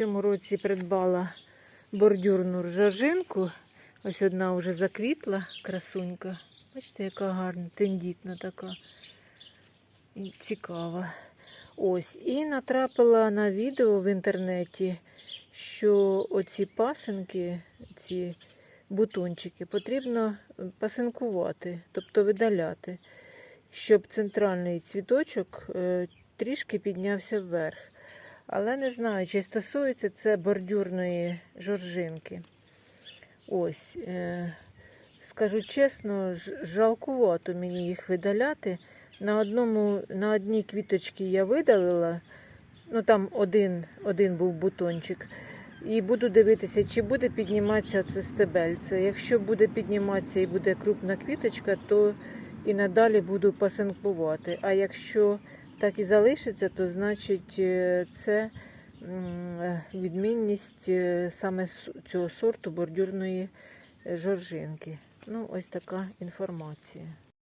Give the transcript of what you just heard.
цьому році придбала бордюрну жоржинку. Ось одна вже заквітла, красунька. Бачите, яка гарна, тендітна така. І цікава. Ось, і натрапила на відео в інтернеті, що оці пасинки, ці бутончики потрібно пасинкувати, тобто видаляти, щоб центральний цвіточок е, трішки піднявся вверх. Але не знаю, чи стосується це бордюрної жоржинки. Ось, е, скажу чесно, жалкувато мені їх видаляти. На, одному, на одній квіточці я видалила, ну там один, один був бутончик. І буду дивитися, чи буде підніматися це стебельце. Якщо буде підніматися і буде крупна квіточка, то і надалі буду пасинкувати. А якщо так і залишиться, то значить е, це е, відмінність е, саме цього сорту бордюрної жоржинки. Ну, ось така інформація.